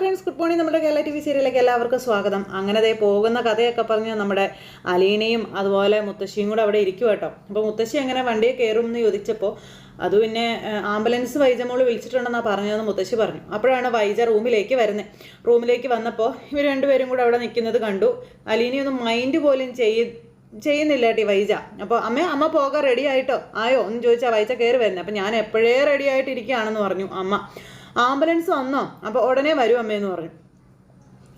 Friends good morning നമ്മുടെ Kerala T V സീരിയലിലേക്ക് എല്ലാവർക്കും സ്വാഗതം. അങ്ങനെ ദേ പോകുന്ന കഥയൊക്കെ പറഞ്ഞ് നമ്മുടെ അലീനയും അതുപോലെ മുത്തശ്ശിയും കൂടെ അവിടെ ഇരിക്കും കേട്ടോ. അപ്പോൾ മുത്തശ്ശി അങ്ങനെ വണ്ടിയെ കയറും എന്ന് ചോദിച്ചപ്പോൾ അത് പിന്നെ ആംബുലൻസ് വൈജമോൾ വിളിച്ചിട്ടുണ്ടെന്നാണ് പറഞ്ഞതെന്ന് മുത്തശ്ശി പറഞ്ഞു. അപ്പോഴാണ് വൈജ റൂമിലേക്ക് വരുന്നത് റൂമിലേക്ക് വന്നപ്പോൾ ഇവർ രണ്ടുപേരും കൂടെ അവിടെ നിൽക്കുന്നത് കണ്ടു. അലീനയൊന്നും മൈൻഡ് പോലും ചെയ്യ ചെയ്യുന്നില്ല ഏട്ടി വൈജ. അപ്പോൾ അമ്മ അമ്മ പോകാൻ റെഡി ആയിട്ടോ? ആയോ? എന്ന് ചോദിച്ചാൽ വൈജ കയറി വരുന്നത് അപ്പോൾ ഞാൻ എപ്പോഴേ റെഡി ആയിട്ടിരിക്കുകയാണെന്ന് പറഞ്ഞു അമ്മ. ആംബുലൻസ് വന്നോ? അപ്പോൾ ഉടനെ വരൂ അമ്മയെന്ന് പറഞ്ഞു.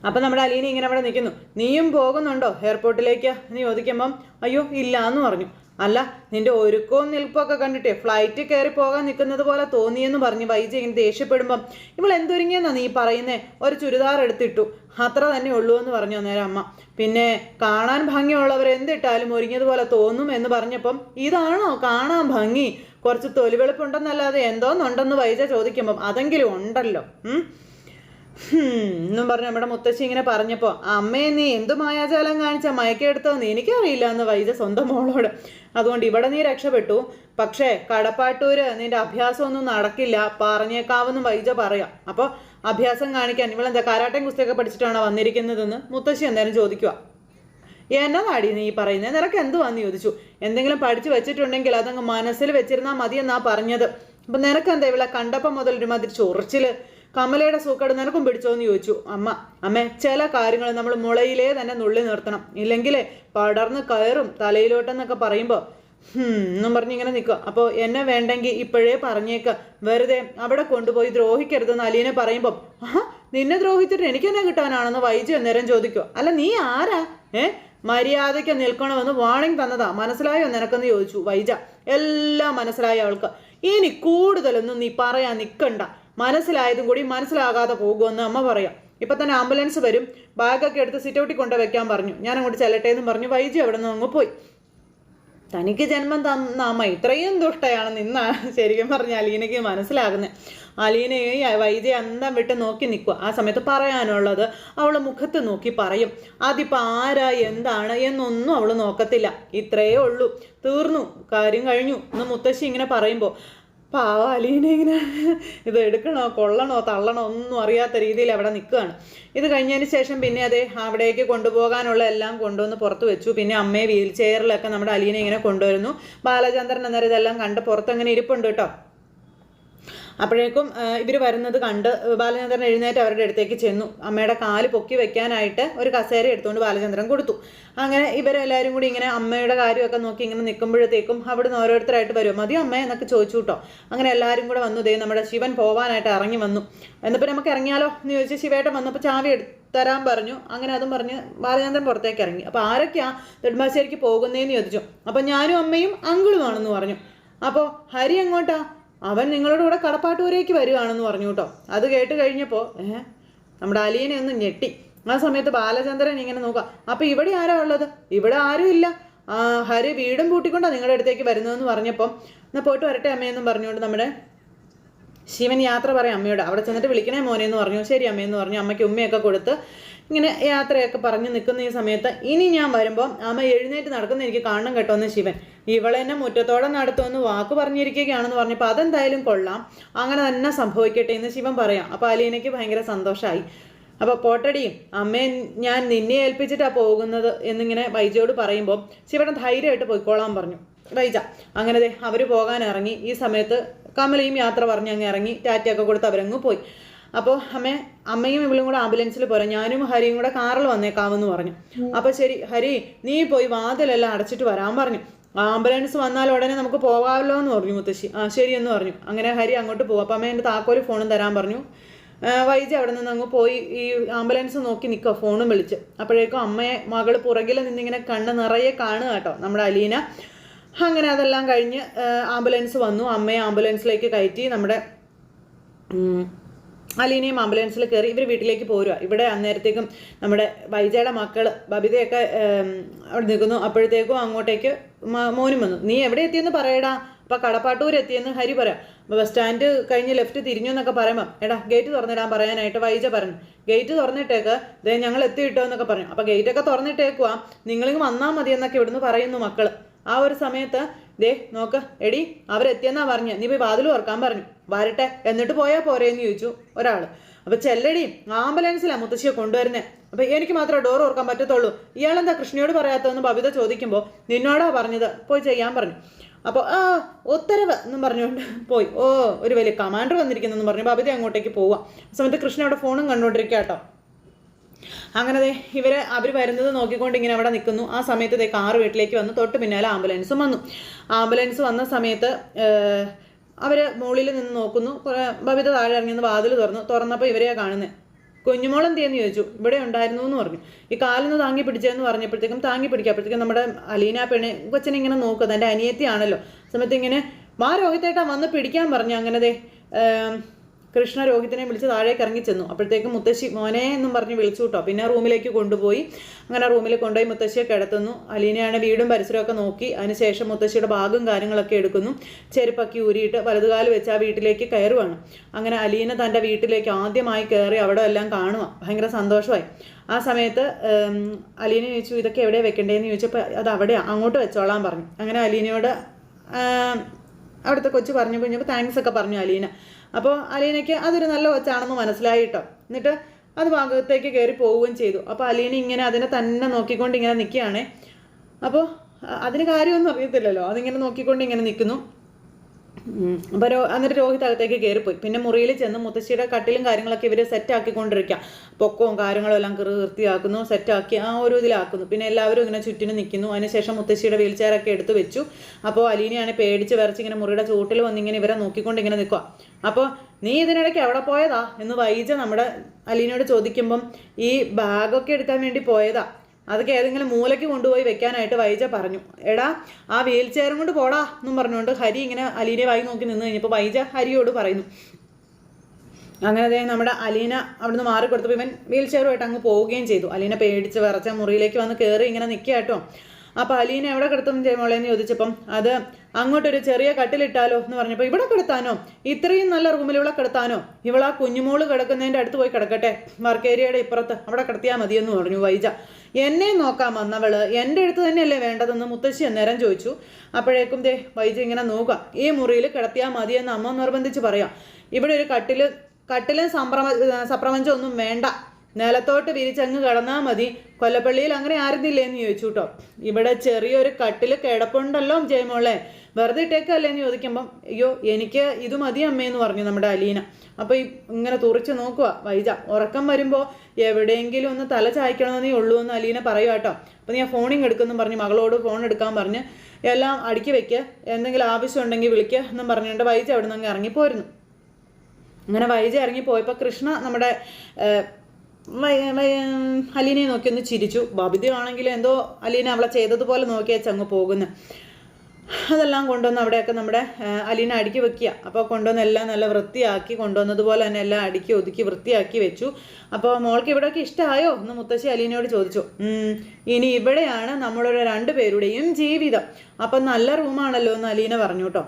അപ്പം നമ്മുടെ അലീന ഇങ്ങനെ അവിടെ നിൽക്കുന്നു. നീയും പോകുന്നുണ്ടോ എയർപോർട്ടിലേക്ക്? നീ ചോദിക്കുമ്പം അയ്യോ ഇല്ല എന്ന് പറഞ്ഞു. അല്ല നിന്റെ ഒരുക്കവും നിൽപ്പൊക്കെ കണ്ടിട്ടേ ഫ്ലൈറ്റ് കയറി പോകാൻ നിൽക്കുന്നത് പോലെ തോന്നിയെന്ന് പറഞ്ഞു വൈജി ഇങ്ങനെ ദേഷ്യപ്പെടുമ്പം. ഇവൾ എന്തൊരുങ്ങിയെന്നാ നീ പറയുന്നേ? ഒരു ചുരിദാർ എടുത്തിട്ടു. അത്ര തന്നെ ഉള്ളൂ എന്ന് പറഞ്ഞു അന്നേരം അമ്മ. പിന്നെ കാണാൻ ഭംഗിയുള്ളവർ എന്തിട്ടാലും ഒരുങ്ങിയതുപോലെ തോന്നും എന്ന് പറഞ്ഞപ്പം ഇതാണോ കാണാൻ ഭംഗി? കുറച്ച് തൊലിവെളുപ്പുണ്ടെന്നല്ലാതെ എന്തോന്നുണ്ടെന്ന് വൈജ ചോദിക്കുമ്പം അതെങ്കിലും ഉണ്ടല്ലോ. എന്നും പറഞ്ഞു നമ്മുടെ മുത്തശ്ശി ഇങ്ങനെ പറഞ്ഞപ്പോൾ അമ്മയെ നീ എന്ത് മായാജാലം കാണിച്ച? മയക്കെടുത്തോന്ന് എനിക്കറിയില്ല എന്ന് വൈജ സ്വന്തം മോളോട്. അതുകൊണ്ട് ഇവിടെ നീ രക്ഷപ്പെട്ടു. പക്ഷേ കടപ്പാട്ടൂര് നിന്റെ അഭ്യാസമൊന്നും നടക്കില്ല. പറഞ്ഞേക്കാവെന്ന് വൈജ പറയാം. അപ്പോൾ അഭ്യാസം കാണിക്കാൻ ഇവളെന്താ കാരാട്ടയും കുസ്തിയൊക്കെ പഠിച്ചിട്ടാണോ വന്നിരിക്കുന്നതെന്ന് മുത്തശ്ശി എന്തായാലും ചോദിക്കുക എന്നതാടി നീ പറയുന്നത് നിനക്ക് എന്തുവാന്ന് ചോദിച്ചു? എന്തെങ്കിലും പഠിച്ചു വെച്ചിട്ടുണ്ടെങ്കിൽ അതങ്ങ് മനസ്സിൽ വെച്ചിരുന്നാൽ മതിയെന്നാ പറഞ്ഞത്. അപ്പൊ നിനക്ക് എന്താ ഇവിടെ കണ്ടപ്പം മുതൽ ഒരുമാതിരി ചൊറിച്ചിൽ കമലയുടെ സൂക്കട് നിനക്കും പിടിച്ചോന്ന് ചോദിച്ചു. അമ്മ അമ്മേ ചില കാര്യങ്ങൾ നമ്മൾ മുളയിലേ തന്നെ നുള്ളി നിർത്തണം. ഇല്ലെങ്കിലേ പടർന്ന് കയറും തലയിലോട്ടെന്നൊക്കെ പറയുമ്പോൾ എന്നും പറഞ്ഞ് ഇങ്ങനെ നിൽക്കുക. അപ്പോൾ എന്നെ വേണ്ടെങ്കിൽ ഇപ്പോഴേ പറഞ്ഞേക്ക. വെറുതെ അവിടെ കൊണ്ടുപോയി ദ്രോഹിക്കരുതെന്ന് അലീനെ പറയുമ്പോൾ ആ നിന്നെ ദ്രോഹിച്ചിട്ട് എനിക്ക് തന്നെ കിട്ടാനാണെന്ന് വൈജു അന്നേരം ചോദിക്കുക അല്ല നീ ആരാ? ഏ? മര്യാദയ്ക്ക് നിൽക്കണമെന്ന് വാണിംഗ് തന്നതാ. മനസ്സിലായോ? നിനക്കെന്ന് ചോദിച്ചു. വൈജ എല്ലാം മനസ്സിലായി അവൾക്ക്. ഇനി കൂടുതലൊന്നും നീ പറയാൻ നിൽക്കണ്ട മനസ്സിലായതും കൂടി മനസ്സിലാകാതെ പോകുമെന്ന് അമ്മ പറയാം. ഇപ്പൊ തന്നെ ആംബുലൻസ് വരും. ബാഗൊക്കെ എടുത്ത് സിറ്റൗട്ടിൽ കൊണ്ട് വെക്കാൻ പറഞ്ഞു. ഞാൻ അങ്ങോട്ട് ചെല്ലട്ടെ എന്ന് പറഞ്ഞു. വൈജി അവിടെ നിന്ന് അങ്ങ് പോയി. തനിക്ക് ജന്മം തന്ന അമ്മ ഇത്രയും ദുഷ്ടയാണെന്ന് ഇന്നാണ് ശരിക്കും പറഞ്ഞ അലീനയ്ക്ക് മനസ്സിലാകുന്നത് അലീനയെ വൈദ്യ അന്തം വിട്ട് നോക്കി നിൽക്കുക ആ സമയത്ത് പറയാനുള്ളത് അവൾ മുഖത്ത് നോക്കി പറയും. അതിപ്പോൾ ആരാ? എന്താണ്? എന്നൊന്നും അവൾ നോക്കത്തില്ല. ഇത്രയേ ഉള്ളൂ. തീർന്നു. കാര്യം കഴിഞ്ഞു. എന്ന് മുത്തശ്ശി ഇങ്ങനെ പറയുമ്പോൾ പാവ അലീന ഇങ്ങനെ ഇത് എടുക്കണോ കൊള്ളണോ തള്ളണോ ഒന്നും അറിയാത്ത രീതിയിൽ അവിടെ നിൽക്കുകയാണ്. ഇത് കഴിഞ്ഞതിന് ശേഷം പിന്നെ അതെ അവിടേക്ക് കൊണ്ടുപോകാനുള്ള എല്ലാം കൊണ്ടുവന്ന് പുറത്ത് വെച്ചു. പിന്നെ അമ്മയെ വീൽ ചെയറിലൊക്കെ നമ്മുടെ അലീനെ ഇങ്ങനെ കൊണ്ടുവരുന്നു. ബാലചന്ദ്രൻ അന്നേരം ഇതെല്ലാം കണ്ട് പുറത്തങ്ങനെ ഇരിപ്പുണ്ട് കേട്ടോ. അപ്പോഴേക്കും ഇവർ വരുന്നത് കണ്ട് ബാലചന്ദ്രൻ എഴുന്നേറ്റ് അവരുടെ അടുത്തേക്ക് ചെന്നു. അമ്മയുടെ കാൽ പൊക്കി വെക്കാനായിട്ട് ഒരു കസേര എടുത്തുകൊണ്ട് ബാലചന്ദ്രൻ കൊടുത്തു. അങ്ങനെ ഇവരെല്ലാവരും കൂടി ഇങ്ങനെ അമ്മയുടെ കാര്യമൊക്കെ നോക്കി ഇങ്ങനെ നിൽക്കുമ്പോഴത്തേക്കും അവിടുന്ന് ഓരോരുത്തരായിട്ട് വരും മതി അമ്മ? എന്നൊക്കെ ചോദിച്ചു കേട്ടോ. അങ്ങനെ എല്ലാവരും കൂടെ വന്നു. ദേ നമ്മുടെ ശിവൻ പോവാനായിട്ട് ഇറങ്ങി വന്നു. എന്നപ്പോൾ നമുക്ക് ഇറങ്ങിയാലോ എന്ന് ചോദിച്ച് ശിവേട്ടൻ വന്നപ്പോൾ ചാവി തരാൻ പറഞ്ഞു. അങ്ങനെ അതും പറഞ്ഞ് ബാലചന്ദ്രൻ പുറത്തേക്ക് ഇറങ്ങി. അപ്പോൾ ആരൊക്കെയാ നെടുമ്പാശ്ശേരിക്ക് പോകുന്നതെന്ന് ചോദിച്ചു. അപ്പോൾ ഞാനും അമ്മയും അങ്കിളുമാണെന്ന് പറഞ്ഞു. അപ്പോൾ ഹരി എങ്ങോട്ടാ? അവൻ നിങ്ങളുടെ കൂടെ കടപ്പാട്ടൂരേക്ക് വരികയാണെന്ന് പറഞ്ഞു കേട്ടോ. അത് കേട്ട് കഴിഞ്ഞപ്പോൾ ഏഹ് നമ്മുടെ അലീനെ ഒന്ന് ഞെട്ടി. ആ സമയത്ത് ബാലചന്ദ്രൻ ഇങ്ങനെ നോക്കാം അപ്പം ഇവിടെ ആരാ ഉള്ളത്? ഇവിടെ ആരും ഇല്ല. ഹരി വീടും കൂട്ടിക്കൊണ്ടാണ് നിങ്ങളുടെ അടുത്തേക്ക് വരുന്നതെന്ന് പറഞ്ഞപ്പം എന്നാൽ പോയിട്ട് വരട്ടെ അമ്മയെന്നും പറഞ്ഞുകൊണ്ട് നമ്മുടെ ശിവൻ യാത്ര പറയാം അമ്മയോട് അവിടെ ചെന്നിട്ട് വിളിക്കണേ മോനെ എന്ന് പറഞ്ഞു. ശരി അമ്മയെന്ന് പറഞ്ഞു. അമ്മയ്ക്ക് ഉമ്മയൊക്കെ കൊടുത്ത് ഇങ്ങനെ യാത്രയൊക്കെ പറഞ്ഞു നിൽക്കുന്ന ഈ സമയത്ത് ഇനി ഞാൻ വരുമ്പോൾ അമ്മ എഴുന്നേറ്റ് നടക്കുന്ന എനിക്ക് കാണണം കേട്ടോ എന്ന് ശിവൻ. ഇവളെന്നെ മുറ്റത്തോടെ നടത്തുമെന്ന് വാക്ക് പറഞ്ഞിരിക്കുകയാണെന്ന് പറഞ്ഞപ്പോൾ അതെന്തായാലും കൊള്ളാം. അങ്ങനെ തന്നെ സംഭവിക്കട്ടെ എന്ന് ശിവൻ പറയാം. അപ്പോൾ അലീനയ്ക്ക് ഭയങ്കര സന്തോഷമായി അപ്പോൾ പോട്ടടിയും അമ്മയെ ഞാൻ നിന്നെ ഏൽപ്പിച്ചിട്ടാണ് പോകുന്നത് എന്നിങ്ങനെ വൈജയോട് പറയുമ്പോൾ ശിവൻ ധൈര്യമായിട്ട് പോയിക്കോളാൻ പറഞ്ഞു. വൈജ അങ്ങനെ അവർ പോകാൻ ഇറങ്ങി. ഈ സമയത്ത് കമലയും യാത്ര പറഞ്ഞ് അങ്ങ് ഇറങ്ങി. ടാറ്റയൊക്കെ കൊടുത്ത് അവരങ്ങ് പോയി. അപ്പോൾ അമ്മ അമ്മയും ഇവളും കൂടെ ആംബുലൻസിൽ പോരാ ഞാനും ഹരിയും കൂടെ കാറിൽ വന്നേക്കാമെന്ന് പറഞ്ഞു. അപ്പോൾ ശരി ഹരി നീ പോയി വാതിലെല്ലാം അടച്ചിട്ട് വരാൻ പറഞ്ഞു. ആംബുലൻസ് വന്നാൽ ഉടനെ നമുക്ക് പോകാമല്ലോ എന്ന് പറഞ്ഞു മുത്തശ്ശി. ആ ശരി എന്ന് പറഞ്ഞു. അങ്ങനെ ഹരി അങ്ങോട്ട് പോകും അപ്പം അമ്മ എന്റെ താക്കോൽ ഫോണും തരാൻ പറഞ്ഞു. വൈജി അവിടെ നിന്ന് അങ്ങ് പോയി ഈ ആംബുലൻസ് നോക്കി നിൽക്കുക ഫോണും വിളിച്ച്. അപ്പോഴേക്കും അമ്മയെ മകൾ പുറകിൽ നിന്നിങ്ങനെ കണ്ണ് നിറയെ കാണുക കേട്ടോ നമ്മുടെ അലീന. അങ്ങനെ അതെല്ലാം കഴിഞ്ഞ് ആംബുലൻസ് വന്നു. അമ്മയെ ആംബുലൻസിലേക്ക് കയറ്റി നമ്മുടെ അലീനയും ആംബുലൻസിൽ കയറി ഇവർ വീട്ടിലേക്ക് പോരുക ഇവിടെ അന്നേരത്തേക്കും നമ്മുടെ വൈജയുടെ മക്കൾ ബബിതയൊക്കെ അവിടെ നിൽക്കുന്നു. അപ്പോഴത്തേക്കും അങ്ങോട്ടേക്ക് മോനും വന്നു. നീ എവിടെ എത്തിയെന്ന് പറയടാ. അപ്പം കടപ്പാട്ടൂർ എത്തിയെന്ന് ഹരി പറയാം ബസ് സ്റ്റാൻഡ് കഴിഞ്ഞ് ലെഫ്റ്റ് തിരിഞ്ഞു എന്നൊക്കെ പറയുമ്പോൾ എടാ ഗേറ്റ് തുറന്നിടാൻ പറയാനായിട്ട് വൈജ പറഞ്ഞു. ഗേറ്റ് തുറന്നിട്ടേക്ക് ദേ ഞങ്ങൾ എത്തിയിട്ടോ എന്നൊക്കെ പറഞ്ഞു. അപ്പോൾ ഗേറ്റൊക്കെ തുറന്നിട്ടേക്കുവാ. നിങ്ങളിങ്ങ് വന്നാൽ മതി എന്നൊക്കെ ഇവിടുന്ന് പറയുന്നു മക്കൾ ആ ഒരു സമയത്ത് ദേ നോക്ക് എടി അവരെത്തിയെന്നാ പറഞ്ഞ. നീ പോയി വാതിൽ ഓർക്കാൻ പറഞ്ഞു. വരട്ടെ എന്നിട്ട് പോയാൽ പോരേന്ന് ചോദിച്ചു ഒരാൾ അപ്പൊ ചെല്ലടി ആംബുലൻസിലാണ് മുത്തശ്ശിയെ കൊണ്ടുവരുന്നത് അപ്പൊ എനിക്ക് മാത്രമേ ഡോർ ഓർക്കാൻ പറ്റത്തുള്ളൂ. ഇയാളെന്താ കൃഷ്ണയോട് പറയാത്തതെന്ന് ബബിത ചോദിക്കുമ്പോൾ നിന്നോടാ പറഞ്ഞത്. പോയി ചെയ്യാൻ പറഞ്ഞു. അപ്പോൾ ആ ഉത്തരവ് എന്നും പറഞ്ഞുകൊണ്ട് പോയി. ഓ ഒരു വലിയ കമാൻഡർ വന്നിരിക്കുന്നെന്ന് പറഞ്ഞു ബബിത അങ്ങോട്ടേക്ക് പോവാം. സമയത്ത് കൃഷ്ണ അവിടെ ഫോണും കണ്ടുകൊണ്ടിരിക്കുക കേട്ടോ. അങ്ങനെ ദേ ഇവർ അവർ വരുന്നത് നോക്കിക്കൊണ്ട് ഇങ്ങനെ അവിടെ നിൽക്കുന്നു. ആ സമയത്ത് ഇതേ കാറ് വീട്ടിലേക്ക് വന്നു. തൊട്ട് പിന്നാലെ ആംബുലൻസും വന്നു. ആംബുലൻസ് വന്ന സമയത്ത് അവർ മുകളിൽ നിന്ന് നോക്കുന്നു. കുറേ ബബിത താഴെ ഇറങ്ങി വാതിൽ തുറന്നു. തുറന്നപ്പോൾ ഇവരെയാണ് കാണുന്നത് കുഞ്ഞുമോൾ എന്ത് ചെയ്യുന്നു ചോദിച്ചു. ഇവിടെ ഉണ്ടായിരുന്നു എന്ന് പറഞ്ഞു. ഈ കാലിന്ന് താങ്ങി പിടിച്ചതെന്ന് പറഞ്ഞപ്പോഴത്തേക്കും താങ്ങി പിടിക്കപ്പോഴത്തേക്കും നമ്മുടെ അലീന പെണ്ണ് കൊച്ചനെ ഇങ്ങനെ നോക്കുന്നത് എന്റെ അനിയത്തിയാണല്ലോ. സമയത്ത് ഇങ്ങനെ മാ രോഹിതേട്ടാ വന്ന് പിടിക്കാൻ പറഞ്ഞു. അങ്ങനെ കൃഷ്ണ രോഹിത്തിനെ വിളിച്ച് താഴേക്ക് ഇറങ്ങി ചെന്നു. അപ്പോഴത്തേക്കും മുത്തശ്ശി മോനെ എന്നും പറഞ്ഞ് വിളിച്ചു കേട്ടോ. പിന്നെ റൂമിലേക്ക് കൊണ്ടുപോയി. അങ്ങനെ റൂമിൽ കൊണ്ടുപോയി മുത്തശ്ശിയെ കിടത്തുന്നു. അലീനയാണ് വീടും പരിസരമൊക്കെ നോക്കി. അതിനുശേഷം മുത്തശ്ശിയുടെ ഭാഗം കാര്യങ്ങളൊക്കെ എടുക്കുന്നു. ചെരുപ്പൊക്കെ ഊരിയിട്ട് വലതുകാൽ വെച്ച് ആ വീട്ടിലേക്ക് കയറുവാണ്. അങ്ങനെ അലീന തന്റെ വീട്ടിലേക്ക് ആദ്യമായി കയറി അവിടെ എല്ലാം കാണുക ഭയങ്കര സന്തോഷമായി. ആ സമയത്ത് അലീന ചോദിച്ചു ഇതൊക്കെ എവിടെ വെക്കണ്ടേന്ന്? ചോദിച്ചപ്പോൾ അത് അവിടെയാണ് അങ്ങോട്ട് വെച്ചോളാൻ പറഞ്ഞു. അങ്ങനെ അലീനയോട് അവിടുത്തെ കൊച്ചു പറഞ്ഞു കഴിഞ്ഞപ്പോൾ താങ്ക്സ് ഒക്കെ പറഞ്ഞു അലീന. അപ്പോൾ അലീനയ്ക്ക് അതൊരു നല്ല ഒച്ചാണെന്ന് മനസ്സിലായിട്ടോ. എന്നിട്ട് അത് ഭാഗത്തേക്ക് കയറി പോവുകയും ചെയ്തു. അപ്പോൾ അലീന ഇങ്ങനെ അതിനെ തന്നെ നോക്കിക്കൊണ്ട് ഇങ്ങനെ നിൽക്കുകയാണേ അപ്പോൾ അതിന് കാര്യമൊന്നും അറിയത്തില്ലല്ലോ. അതിങ്ങനെ നോക്കിക്കൊണ്ട് ഇങ്ങനെ നിൽക്കുന്നു. അപ്പോൾ രോ എന്നിട്ട് രോഹിത് അകത്തേക്ക് കയറിപ്പോയി പിന്നെ മുറിയിൽ ചെന്ന് മുത്തശ്ശിയുടെ കട്ടിലും കാര്യങ്ങളൊക്കെ ഇവർ സെറ്റാക്കിക്കൊണ്ടിരിക്കുക പൊക്കവും കാര്യങ്ങളും എല്ലാം വൃത്തിയാക്കുന്നു സെറ്റാക്കി ആ ഒരു ഇതിലാക്കുന്നു. പിന്നെ എല്ലാവരും ഇങ്ങനെ ചുറ്റിനും നിൽക്കുന്നു അതിനുശേഷം മുത്തശ്ശിയുടെ വീൽ ചെയറൊക്കെ എടുത്ത് വെച്ചു. അപ്പോൾ അലീനയാണ് പേടിച്ച് വരച്ച് ഇങ്ങനെ മുറിയുടെ ചൂട്ടിൽ വന്നിങ്ങനെ ഇവരെ നോക്കിക്കൊണ്ട് ഇങ്ങനെ നിൽക്കുക അപ്പോൾ നീ ഇതിനിടയ്ക്ക് എവിടെ പോയതാ? എന്ന് വൈജ നമ്മുടെ അലീനയോട് ചോദിക്കുമ്പം ഈ ബാഗൊക്കെ എടുക്കാൻ വേണ്ടി പോയതാ. അതൊക്കെ ഏതെങ്കിലും മൂലയ്ക്ക് കൊണ്ടുപോയി വെക്കാനായിട്ട് വൈജ പറഞ്ഞു. എടാ ആ വീൽ ചെയറും കൊണ്ട് പോടാ എന്നും പറഞ്ഞുകൊണ്ട് ഹരി ഇങ്ങനെ അലീനെ വായി നോക്കി നിന്ന് കഴിഞ്ഞപ്പോൾ വൈജ ഹരിയോട് പറയുന്നു. അങ്ങനെ ദേ നമ്മുടെ അലീന അവിടുന്ന് മാറി കൊടുത്തപ്പോൾ ഇവൻ വീൽ ചെയറുമായിട്ട് അങ്ങ് പോവുകയും ചെയ്തു. അലീന പേടിച്ച് വിറച്ച മുറിയിലേക്ക് വന്ന് കയറി ഇങ്ങനെ നിൽക്കുക കേട്ടോ. അപ്പോൾ അലീന എവിടെ കിടത്തും മോളേന്ന് ചോദിച്ചപ്പം അത് അങ്ങോട്ടൊരു ചെറിയ കട്ടിലിട്ടാലോ എന്ന് പറഞ്ഞപ്പോൾ ഇവിടെ കിടത്താനോ? ഇത്രയും നല്ല റൂമിൽ ഇവിടെ കിടത്താനോ? ഇവളാ കുഞ്ഞുമോൾ കിടക്കുന്നതിന്റെ അടുത്ത് പോയി കിടക്കട്ടെ. വർക്ക് ഏരിയയുടെ ഇപ്പുറത്ത് അവിടെ കിടത്തിയാൽ മതിയെന്ന് പറഞ്ഞു വൈജ. എന്നെ നോക്കാൻ വന്നവൾ എന്റെ അടുത്ത് തന്നെയല്ലേ വേണ്ടതെന്ന് മുത്തശ്ശി അന്നേരം ചോദിച്ചു. അപ്പോഴേക്കും ദേ വൈജ ഇങ്ങനെ നോക്കുക ഈ മുറിയിൽ കിടത്തിയാൽ മതിയെന്ന് അമ്മ നിർബന്ധിച്ച് പറയാം. ഇവിടെ ഒരു കട്ടിൽ കട്ടിലും സംപ്രമ സപ്രമഞ്ചൊന്നും വേണ്ട. നിലത്തോട്ട് വിരിച്ചങ്ങ് കിടന്നാൽ മതി. കൊല്ലപ്പള്ളിയിൽ അങ്ങനെ ആയിരുന്നില്ലേന്ന് ചോദിച്ചു കേട്ടോ ഇവിടെ ചെറിയൊരു കട്ടിൽ കിടപ്പുണ്ടല്ലോ ജയമോളെ. വെറുതെ ഇട്ടേക്കല്ലേന്ന് ചോദിക്കുമ്പം അയ്യോ എനിക്ക് ഇത് മതി അമ്മയെന്ന് പറഞ്ഞു നമ്മുടെ അലീന. അപ്പോൾ ഇങ്ങനെ തുറച്ച് നോക്കുക വൈജ. ഉറക്കം വരുമ്പോ എവിടെയെങ്കിലും ഒന്ന് തല ചായ്ക്കണമെന്നേ ഉള്ളൂ എന്ന് അലീന പറയുക കേട്ടോ അപ്പോൾ ഞാൻ ഫോണിങ് എടുക്കുന്നു പറഞ്ഞു മകളോട് ഫോൺ എടുക്കാൻ പറഞ്ഞ് എല്ലാം അടുക്കി വെക്കുക എന്തെങ്കിലും ആവശ്യം ഉണ്ടെങ്കിൽ വിളിക്കുക എന്നും പറഞ്ഞുകൊണ്ട് വൈജ അവിടെ നിന്ന് അങ്ങ് ഇറങ്ങിപ്പോയിരുന്നു അങ്ങനെ വൈജ ഇറങ്ങി പോയപ്പോൾ കൃഷ്ണ നമ്മുടെ അലീനയെ നോക്കി ഒന്ന് ചിരിച്ചു. ബബിതയാണെങ്കിലും എന്തോ അലീന അവളെ ചെയ്തതുപോലെ നോക്കി ചങ്ങ് പോകുന്നു. അതെല്ലാം കൊണ്ടുവന്ന് അവിടെയൊക്കെ നമ്മുടെ അലീന അടുക്കി വെക്കുക. അപ്പോൾ കൊണ്ടുവന്ന് എല്ലാം നല്ല വൃത്തിയാക്കി കൊണ്ടുവന്നതുപോലെ തന്നെ എല്ലാം അടുക്കി ഒതുക്കി വൃത്തിയാക്കി വെച്ചു. അപ്പോൾ മോൾക്ക് ഇവിടെയൊക്കെ ഇഷ്ടമായോ എന്ന് മുത്തശ്ശി അലീനയോട് ചോദിച്ചു. ഇനി ഇവിടെയാണ് നമ്മളുടെ രണ്ടുപേരുടെയും ജീവിതം. അപ്പം നല്ല റൂമാണല്ലോ എന്ന് അലീന പറഞ്ഞു കേട്ടോ.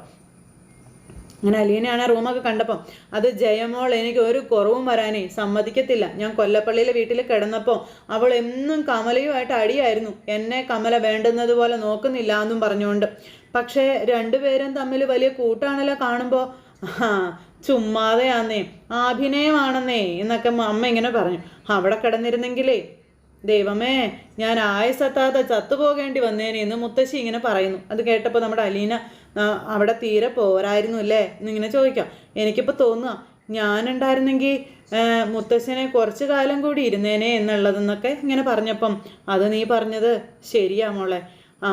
അങ്ങനെ അലീനയാണ് ആ റൂമൊക്കെ കണ്ടപ്പം അത് ജയമോൾ എനിക്ക് ഒരു കുറവും വരാനേ സമ്മതിക്കത്തില്ല. ഞാൻ കൊല്ലപ്പള്ളിയിലെ വീട്ടിൽ കിടന്നപ്പോൾ അവൾ എന്നും കമലയുമായിട്ട് അടിയായിരുന്നു. എന്നെ കമല വേണ്ടുന്നത് പോലെ നോക്കുന്നില്ല എന്നും പറഞ്ഞുകൊണ്ട്. പക്ഷേ രണ്ടുപേരും തമ്മിൽ വലിയ കൂട്ടാണല്ലോ കാണുമ്പോൾ ആ ചുമ്മാതെയാന്നേ. അഭിനയമാണെന്നേ എന്നൊക്കെ അമ്മ ഇങ്ങനെ പറഞ്ഞു. അവിടെ കിടന്നിരുന്നെങ്കിലേ ദൈവമേ ഞാൻ ആയസത്താതെ ചത്തുപോകേണ്ടി വന്നേനെ എന്ന് മുത്തശ്ശി ഇങ്ങനെ പറയുന്നു. അത് കേട്ടപ്പോൾ നമ്മുടെ അലീന "ആ, അവിടെ തീരെ പോരായിരുന്നു അല്ലേ? എന്നിങ്ങനെ ചോദിക്കാം. എനിക്കിപ്പോൾ തോന്നുക ഞാനുണ്ടായിരുന്നെങ്കിൽ മുത്തശ്ശനെ കുറച്ച് കാലം കൂടി ഇരുന്നേനെ എന്നുള്ളതെന്നൊക്കെ ഇങ്ങനെ പറഞ്ഞപ്പം അത് നീ പറഞ്ഞത് ശരിയാ മോളെ. ആ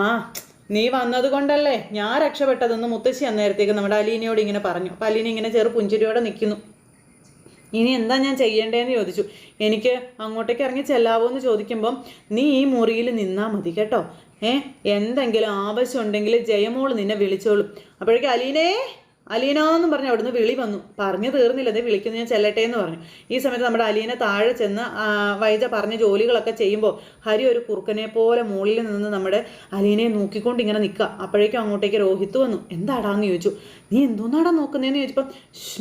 നീ വന്നത് കൊണ്ടല്ലേ ഞാൻ രക്ഷപ്പെട്ടതെന്ന് മുത്തശ്ശി അന്നേരത്തേക്ക് നമ്മുടെ അലീനയോട് ഇങ്ങനെ പറഞ്ഞു. അപ്പം അലീന ഇങ്ങനെ ചെറു പുഞ്ചിരിയോടെ നിൽക്കുന്നു ഇനി എന്താ ഞാൻ ചെയ്യേണ്ടതെന്ന് ചോദിച്ചു. എനിക്ക് അങ്ങോട്ടേക്ക് ഇറങ്ങി ചെല്ലാവോ എന്ന് ചോദിക്കുമ്പം നീ ഈ മുറിയിൽ നിന്നാൽ മതി കേട്ടോ. ഏ? എന്തെങ്കിലും ആവശ്യമുണ്ടെങ്കിൽ ജയമോൾ നിന്നെ വിളിച്ചോളും. അപ്പോഴേക്കും അലീനേ! അലീന എന്ന് പറഞ്ഞ് അവിടുന്ന് വിളി വന്നു. പറഞ്ഞു തീർന്നില്ല അതേ വിളിക്കുന്നു ഞാൻ ചെല്ലട്ടെ എന്ന് പറഞ്ഞു. ഈ സമയത്ത് നമ്മുടെ അലീന താഴെ ചെന്ന് വൈജ പറഞ്ഞ ജോലികളൊക്കെ ചെയ്യുമ്പോൾ ഹരി ഒരു കുറുക്കനെ പോലെ മുകളിൽ നിന്ന് നമ്മുടെ അലീനയെ നോക്കിക്കൊണ്ട് ഇങ്ങനെ നിൽക്കുക അപ്പോഴേക്കും അങ്ങോട്ടേക്ക് രോഹിത്ത് വന്നു. എന്താടാന്ന് ചോദിച്ചു. നീ എന്തോന്നാടാ നോക്കുന്നതെന്ന് ചോദിച്ചപ്പം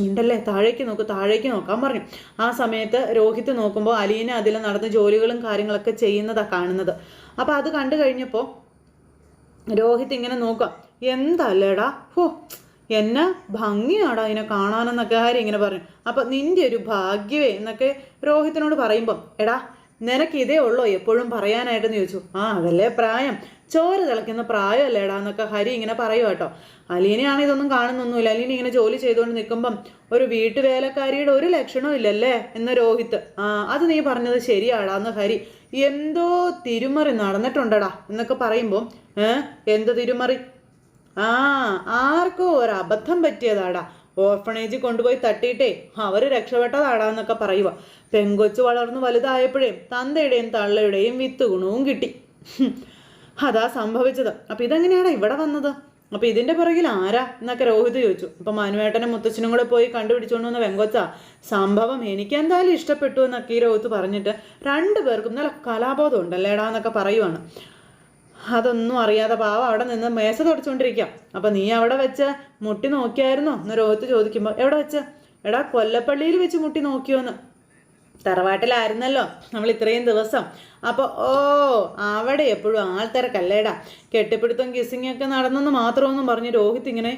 ഉണ്ടല്ലേ താഴേക്ക് നോക്ക് താഴേക്ക് നോക്കാൻ പറഞ്ഞു. ആ സമയത്ത് രോഹിത്ത് നോക്കുമ്പോൾ അലീന അതിൽ നടന്ന ജോലികളും കാര്യങ്ങളൊക്കെ ചെയ്യുന്നതാണ് കാണുന്നത്. അപ്പോൾ അത് കണ്ടു കഴിഞ്ഞപ്പോൾ രോഹിത് ഇങ്ങനെ നോക്കുക എന്തല്ലേടാ ഹോ എന്നാ ഭംഗിയാടാ അതിനെ കാണാനെന്നൊക്കെ ഹരി ഇങ്ങനെ പറഞ്ഞു. അപ്പം നിന്റെ ഒരു ഭാഗ്യമേ എന്നൊക്കെ രോഹിത്തിനോട് പറയുമ്പം എടാ നിനക്ക് ഇതേ ഉള്ളോ എപ്പോഴും പറയാനായിട്ടെന്ന് ചോദിച്ചു. ആ അതല്ലേ പ്രായം. ചോര തിളയ്ക്കുന്ന പ്രായമല്ലേടാ എന്നൊക്കെ ഹരി ഇങ്ങനെ പറയുക കേട്ടോ. അലീനയാണ് ഇതൊന്നും കാണുന്നൊന്നുമില്ല. അലീന ഇങ്ങനെ ജോലി ചെയ്തുകൊണ്ട് നിൽക്കുമ്പം ഒരു വീട്ടുവേലക്കാരിയുടെ ഒരു ലക്ഷണവും ഇല്ലല്ലേ എന്ന് രോഹിത്ത്. ആ അത് നീ പറഞ്ഞത് ശരിയാടാ എന്ന് ഹരി എന്തോ തിരുമറി നടന്നിട്ടുണ്ടടാ എന്നൊക്കെ പറയുമ്പോൾ ഏഹ് എന്ത് തിരുമറി? ആ ആർക്കോ ഒരു അബദ്ധം പറ്റിയതാടാ. ഓർഫണേജിൽ കൊണ്ടുപോയി തട്ടിയിട്ടേ അവർ രക്ഷപ്പെട്ടതാടാ എന്നൊക്കെ പറയുക പെങ്കൊച്ചു വളർന്നു വലുതായപ്പോഴേ തന്തയുടെയും തള്ളയുടെയും വിത്ത് ഗുണവും കിട്ടി. അതാ സംഭവിച്ചത്. അപ്പൊ ഇതെങ്ങനെയാണ് ഇവിടെ വന്നത്? അപ്പൊ ഇതിന്റെ പുറകിൽ ആരാ എന്നൊക്കെ രോഹിത് ചോദിച്ചു. അപ്പൊ മനുവേട്ടനും മുത്തച്ഛനും കൂടെ പോയി കണ്ടുപിടിച്ചുകൊണ്ട് വന്ന വെങ്കൊച്ച സംഭവം എനിക്ക് എന്തായാലും ഇഷ്ടപ്പെട്ടു എന്നൊക്കെ ഈ രോഹിത് പറഞ്ഞിട്ട് രണ്ടുപേർക്കും നല്ല കലാബോധം ഉണ്ടല്ലേടാ എന്നൊക്കെ പറയുവാണ്. അതൊന്നും അറിയാതെ പാവം അവിടെ നിന്ന് മേശ തുടച്ചുകൊണ്ടിരിക്കാം. അപ്പൊ നീ അവിടെ വെച്ച് മുട്ടി നോക്കിയായിരുന്നോ? എന്ന് രോഹിത്ത് ചോദിക്കുമ്പോൾ എവിടെ വെച്ച്? എടാ കൊല്ലപ്പള്ളിയിൽ വെച്ച് മുട്ടി നോക്കിയോന്ന്. തറവാട്ടിലായിരുന്നല്ലോ നമ്മൾ ഇത്രയും ദിവസം. അപ്പോൾ ഓ അവിടെ എപ്പോഴും ആൾത്തിരക്കല്ലേടാ. കെട്ടിപ്പിടുത്തം കിസിങ്ങൊക്കെ നടന്നെന്ന് മാത്രമൊന്നും പറഞ്ഞ് രോഹിത് ഇങ്ങനെ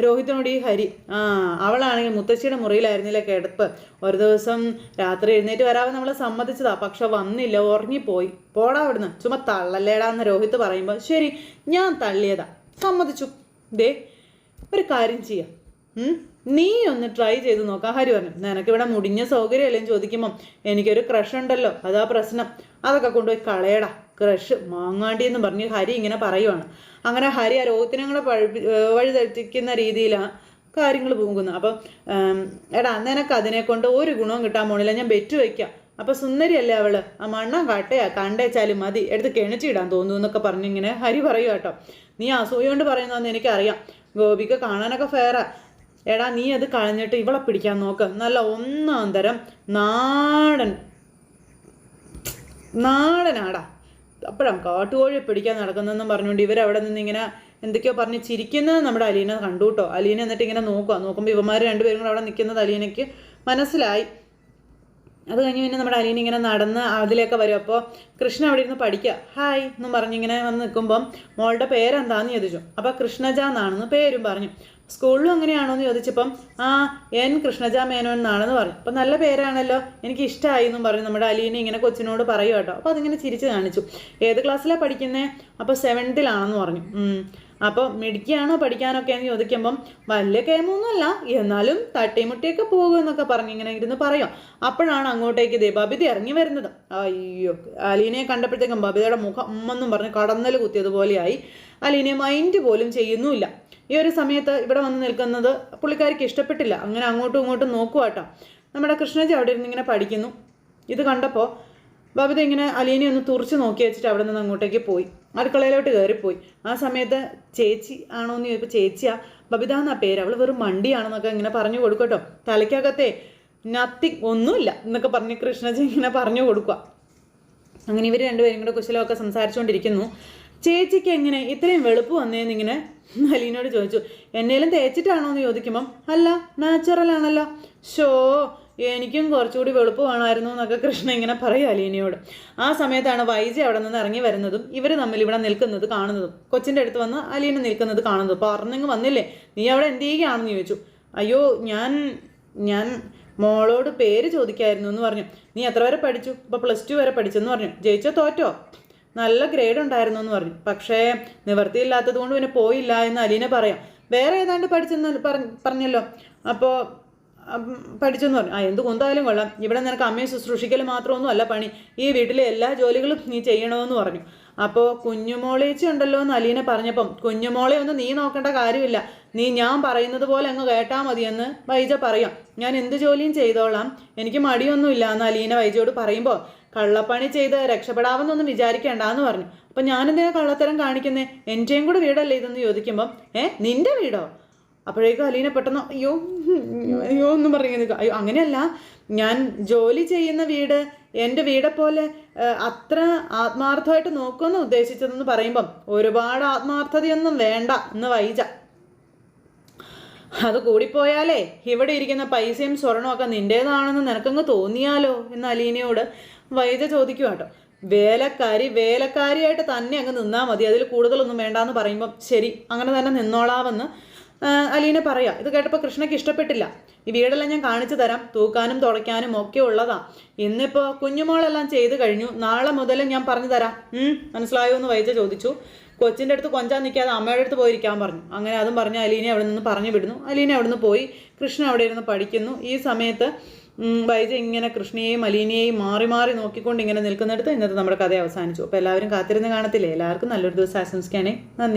രോഹിത്തിനോട് ഈ ഹരി ആ അവളാണെങ്കിൽ മുത്തശ്ശിയുടെ മുറിയിലായിരുന്നില്ല കിടപ്പ്? ഒരു ദിവസം രാത്രി എഴുന്നേറ്റ് വരാമെന്ന് നമ്മളെ സമ്മതിച്ചതാ. പക്ഷെ വന്നില്ല ഉറങ്ങിപ്പോയി. പോടാ അവിടുന്ന്. ചുമ്മാ തള്ളല്ലേടാ എന്ന് രോഹിത്ത് പറയുമ്പോൾ ശരി ഞാൻ തള്ളിയതാ. സമ്മതിച്ചു. ദേ ഒരു കാര്യം ചെയ്യാം? നീ ഒന്ന് ട്രൈ ചെയ്ത് നോക്കാം. ഹരി പറഞ്ഞു നിനക്കിവിടെ മുടിഞ്ഞ സൗകര്യമല്ലേ? എന്ന് ചോദിക്കുമ്പം എനിക്കൊരു ക്രഷ് ഉണ്ടല്ലോ അതാ പ്രശ്നം. അതൊക്കെ കൊണ്ടുപോയി കളയടാ. ക്രഷ് മാങ്ങാണ്ടി എന്ന് പറഞ്ഞ് ഹരി ഇങ്ങനെ പറയുവാണ്. അങ്ങനെ ഹരി ആ രോഗത്തിനെ കൂടെ പഴി- വഴിതെറ്റിക്കുന്ന രീതിയിലാണ് കാര്യങ്ങൾ പോകുന്നത്. അപ്പം എടാ നിനക്ക് അതിനെ കൊണ്ട് ഒരു ഗുണവും കിട്ടാൻ പോണില്ല. ഞാൻ ബെറ്റ് വയ്ക്കാം അപ്പൊ സുന്ദരിയല്ലേ അവൾ? ആ മണ്ണ കട്ടയാ. കണ്ടേച്ചാലും മതി. എടുത്ത് കിണച്ചിടാൻ തോന്നുന്നു എന്നൊക്കെ പറഞ്ഞിങ്ങനെ ഹരി പറയുക കേട്ടോ. നീ അസൂയ കൊണ്ട് പറയുന്നതെന്ന് എനിക്കറിയാം. ഗോപിക്ക് കാണാനൊക്കെ ഫെയറാ എടാ നീ അത് കളഞ്ഞിട്ട് ഇവളെ പിടിക്കാൻ നോക്ക്. നല്ല ഒന്നാം തരം നാടൻ നാടനാടാ. അപ്പോഴാണ് കാട്ടുകോഴി പിടിക്കാൻ നടക്കുന്നതെന്നും പറഞ്ഞുകൊണ്ട് ഇവരവിടെ നിന്ന് ഇങ്ങനെ എന്തൊക്കെയോ പറഞ്ഞ് ചിരിക്കുന്നത് നമ്മുടെ അലീന കണ്ടു കേട്ടോ. അലീന എന്നിട്ട് ഇങ്ങനെ നോക്കുക നോക്കുമ്പോൾ ഇവന്മാർ രണ്ടുപേരും കൂടെ അവിടെ നിൽക്കുന്നത് അലീനയ്ക്ക് മനസ്സിലായി. അത് കഴിഞ്ഞ് പിന്നെ നമ്മുടെ അലീന ഇങ്ങനെ നടന്ന് അതിലേക്ക് വരും. അപ്പോൾ കൃഷ്ണ അവിടെ ഇരുന്ന് പഠിക്കുക ഹായ് എന്നും പറഞ്ഞിങ്ങനെ വന്ന് നിൽക്കുമ്പം മോളുടെ പേരെന്താന്ന് ചോദിച്ചു. അപ്പോൾ കൃഷ്ണജ എന്നാണെന്ന് പേരും പറഞ്ഞു. സ്കൂളിലും അങ്ങനെയാണോ എന്ന് ചോദിച്ചപ്പം ആ എൻ കൃഷ്ണജ മേനോൻ എന്നാണെന്ന് പറഞ്ഞു. അപ്പം നല്ല പേരാണല്ലോ എനിക്ക് ഇഷ്ടമായി എന്നും പറഞ്ഞു നമ്മുടെ അലീനെ ഇങ്ങനെ കൊച്ചിനോട് പറയും കേട്ടോ. അപ്പോൾ അതിങ്ങനെ ചിരിച്ച് കാണിച്ചു. ഏത് ക്ലാസ്സിലാണ് പഠിക്കുന്നത് അപ്പോൾ സെവൻത്തിലാണെന്ന് പറഞ്ഞു. അപ്പോൾ മിടിക്കുകയാണോ പഠിക്കാനൊക്കെ എന്ന് ചോദിക്കുമ്പം വലിയ കേമൊന്നുമല്ല എന്നാലും തട്ടിമുട്ടിയൊക്കെ പോകും എന്നൊക്കെ പറഞ്ഞ് ഇങ്ങനെ ഇരുന്ന് പറയാം. അപ്പോഴാണ് അങ്ങോട്ടേക്ക് ദേ ഇറങ്ങി വരുന്നത്. അയ്യോ അലീനയെ കണ്ടപ്പോഴത്തേക്കും ബബിതയുടെ മുഖം ഉമ്മെന്നും പറഞ്ഞ് കടന്നൽ കുത്തിയതുപോലെയായി. അലീനയെ മൈൻഡ് പോലും ചെയ്യുന്നുമില്ല. ഈ ഒരു സമയത്ത് ഇവിടെ വന്ന് നിൽക്കുന്നത് പുള്ളിക്കാരിക്ക് ഇഷ്ടപ്പെട്ടില്ല. അങ്ങനെ അങ്ങോട്ടും ഇങ്ങോട്ടും നോക്കുവാട്ടോ നമ്മുടെ കൃഷ്ണജി അവിടെ ഇരുന്ന് ഇങ്ങനെ പഠിക്കുന്നു. ഇത് കണ്ടപ്പോൾ ബബിത ഇങ്ങനെ അലീനെ ഒന്ന് തുറച്ച് നോക്കി വെച്ചിട്ട് അവിടെ നിന്ന് അങ്ങോട്ടേക്ക് പോയി. അടുക്കളയിലോട്ട് കയറിപ്പോയി. ആ സമയത്ത് ചേച്ചി ആണോ എന്ന് ചോദിച്ചപ്പോൾ ചേച്ചിയാ ബബിത എന്നാ പേര്? അവൾ വെറും മണ്ടിയാണെന്നൊക്കെ ഇങ്ങനെ പറഞ്ഞു കൊടുക്കട്ടോ തലയ്ക്കകത്തെ നത്തിങ് ഒന്നുമില്ല എന്നൊക്കെ പറഞ്ഞ് കൃഷ്ണജി ഇങ്ങനെ പറഞ്ഞു കൊടുക്കുക അങ്ങനെ ഇവർ രണ്ടുപേരും കൂടെ കുശലമൊക്കെ സംസാരിച്ചുകൊണ്ടിരിക്കുന്നു. ചേച്ചിക്ക് എങ്ങനെ ഇത്രയും വെളുപ്പ് വന്നേന്ന് ഇങ്ങനെ അലീനോട് ചോദിച്ചു. എന്നേലും തേച്ചിട്ടാണോ എന്ന് ചോദിക്കുമ്പം അല്ല നാച്ചുറൽ ആണല്ലോ. ഷോ എനിക്കും കുറച്ചുകൂടി വെളുപ്പ് വേണമായിരുന്നു എന്നൊക്കെ കൃഷ്ണ ഇങ്ങനെ പറയും അലീനയോട്. ആ സമയത്താണ് വൈജി അവിടെ നിന്ന് ഇറങ്ങി വരുന്നതും ഇവർ തമ്മിൽ ഇവിടെ നിൽക്കുന്നത് കാണുന്നതും. കൊച്ചിന്റെ അടുത്ത് വന്ന് അലീന നിൽക്കുന്നത് കാണുന്നത്. പറഞ്ഞങ്ങ് വന്നില്ലേ? നീ അവിടെ എന്ത് ചെയ്യുകയാണെന്ന് ചോദിച്ചു. അയ്യോ ഞാൻ ഞാൻ മോളോട് പേര് ചോദിക്കായിരുന്നു എന്ന് പറഞ്ഞു. നീ എത്ര വരെ പഠിച്ചു? ഇപ്പോൾ പ്ലസ് ടു വരെ പഠിച്ചെന്ന് പറഞ്ഞു. ജയിച്ചോ തോറ്റോ? നല്ല ഗ്രേഡ് ഉണ്ടായിരുന്നു എന്ന് പറഞ്ഞു. പക്ഷേ നിവർത്തിയില്ലാത്തത് കൊണ്ട് പിന്നെ പോയില്ല എന്ന് അലീന പറയാം. വേറെ ഏതാണ്ട് പഠിച്ചെന്ന് പറഞ്ഞ പറഞ്ഞല്ലോ. അപ്പോൾ പഠിച്ചെന്ന് പറഞ്ഞു. ആ എന്ത് കൊന്തായാലും കൊള്ളാം. ഇവിടെ നിനക്ക് അമ്മയെ ശുശ്രൂഷിക്കൽ മാത്രമൊന്നും അല്ല പണി. ഈ വീട്ടിലെ എല്ലാ ജോലികളും നീ ചെയ്യണമെന്ന് പറഞ്ഞു. അപ്പോൾ കുഞ്ഞുമോളേച്ചി ഉണ്ടല്ലോ എന്ന് അലീന പറഞ്ഞപ്പം കുഞ്ഞുമോളെ ഒന്നും നീ നോക്കേണ്ട കാര്യമില്ല. നീ ഞാൻ പറയുന്നത് പോലെ അങ്ങ് കേട്ടാൽ മതിയെന്ന് വൈജ പറയാം. ഞാൻ എന്ത് ജോലിയും ചെയ്തോളാം. എനിക്ക് മടിയൊന്നുമില്ല എന്ന് അലീന വൈജയോട് പറയുമ്പോൾ കള്ളപ്പണി ചെയ്ത് രക്ഷപ്പെടാമെന്നൊന്നും വിചാരിക്കേണ്ടെന്ന് പറഞ്ഞു. അപ്പം ഞാനെന്തിനാ കള്ളത്തരം കാണിക്കുന്നേ? എന്റെയും കൂടെ വീടല്ലേ ഇതെന്ന് ചോദിക്കുമ്പം ഏ നിന്റെ വീടോ? അപ്പോഴേക്കും അലീന പെട്ടെന്ന് അയ്യോ അയ്യോ എന്നും പറഞ്ഞു നിൽക്കുക അയ്യോ അങ്ങനെയല്ല. ഞാൻ ജോലി ചെയ്യുന്ന വീട് എന്റെ വീടെ പോലെ അത്ര ആത്മാർത്ഥമായിട്ട് നോക്കുമെന്ന് ഉദ്ദേശിച്ചതെന്ന് പറയുമ്പം ഒരുപാട് ആത്മാർത്ഥതയൊന്നും വേണ്ട എന്ന് വൈജ. അത് കൂടിപ്പോയാലേ ഇവിടെ ഇരിക്കുന്ന പൈസയും സ്വർണവും ഒക്കെ നിന്റേതാണെന്ന് നിനക്കങ്ങ് തോന്നിയാലോ? എന്ന് അലീനയോട് വൈജ ചോദിക്കുക കേട്ടോ വേലക്കാരി വേലക്കാരിയായിട്ട് തന്നെ അങ്ങ് നിന്നാൽ മതി. അതിൽ കൂടുതലൊന്നും വേണ്ടാന്ന് പറയുമ്പം ശരി അങ്ങനെ തന്നെ നിന്നോളാമെന്ന് അലീനെ പറയാം. ഇത് കേട്ടപ്പോൾ കൃഷ്ണയ്ക്ക് ഇഷ്ടപ്പെട്ടില്ല. ഈ വീടെല്ലാം ഞാൻ കാണിച്ചു തരാം. തൂക്കാനും തുടയ്ക്കാനും ഒക്കെ ഉള്ളതാ. ഇന്നിപ്പോൾ കുഞ്ഞുമോളെല്ലാം ചെയ്ത് കഴിഞ്ഞു. നാളെ മുതൽ ഞാൻ പറഞ്ഞു തരാം. മനസ്സിലായോ എന്ന് വൈദ്യ ചോദിച്ചു. കൊച്ചിന്റെ അടുത്ത് കൊഞ്ചാൻ നിൽക്കാതെ അമ്മയുടെ അടുത്ത് പോയിരിക്കാൻ പറഞ്ഞു. അങ്ങനെ അതും പറഞ്ഞ് അലീനെ അവിടെ നിന്ന് പറഞ്ഞു വിടുന്നു. അലീനെ അവിടെ നിന്ന് പോയി. കൃഷ്ണ അവിടെ ഇരുന്ന് പഠിക്കുന്നു. ഈ സമയത്ത് വൈജ ഇങ്ങനെ കൃഷ്ണയെയും മലിനിയെയും മാറി മാറി നോക്കിക്കൊണ്ട് ഇങ്ങനെ നിൽക്കുന്നിടത്ത് ഇന്നത്തെ നമ്മുടെ കഥ അവസാനിച്ചു. അപ്പോൾ എല്ലാവരും കാത്തിരുന്ന് കാണത്തില്ലേ? എല്ലാവർക്കും നല്ലൊരു ദിവസം ആശംസിക്കാനേ നന്ദി.